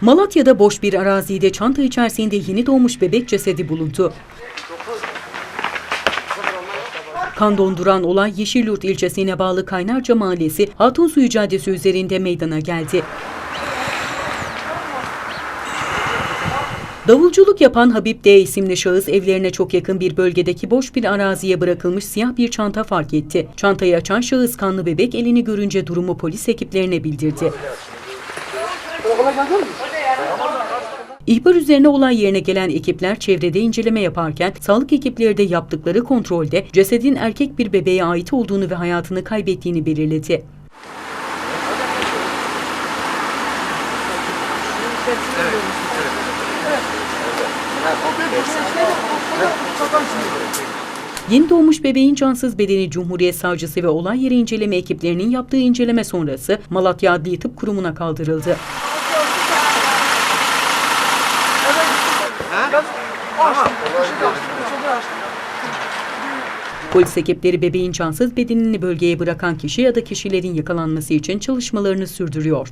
Malatya'da boş bir arazide çanta içerisinde yeni doğmuş bebek cesedi bulundu. Kan donduran olay Yeşilyurt ilçesine bağlı Kaynarca Mahallesi Hatunsuyu Caddesi üzerinde meydana geldi. Davulculuk yapan Habib D isimli şahıs evlerine çok yakın bir bölgedeki boş bir araziye bırakılmış siyah bir çanta fark etti. Çantayı açan şahıs kanlı bebek elini görünce durumu polis ekiplerine bildirdi. İhbar üzerine olay yerine gelen ekipler çevrede inceleme yaparken sağlık ekipleri de yaptıkları kontrolde cesedin erkek bir bebeğe ait olduğunu ve hayatını kaybettiğini belirledi. Yeni doğmuş bebeğin cansız bedeni Cumhuriyet Savcısı ve olay yeri inceleme ekiplerinin yaptığı inceleme sonrası Malatya Adli Tıp Kurumu'na kaldırıldı. Polis ekipleri bebeğin cansız bedenini bölgeye bırakan kişi ya da kişilerin yakalanması için çalışmalarını sürdürüyor.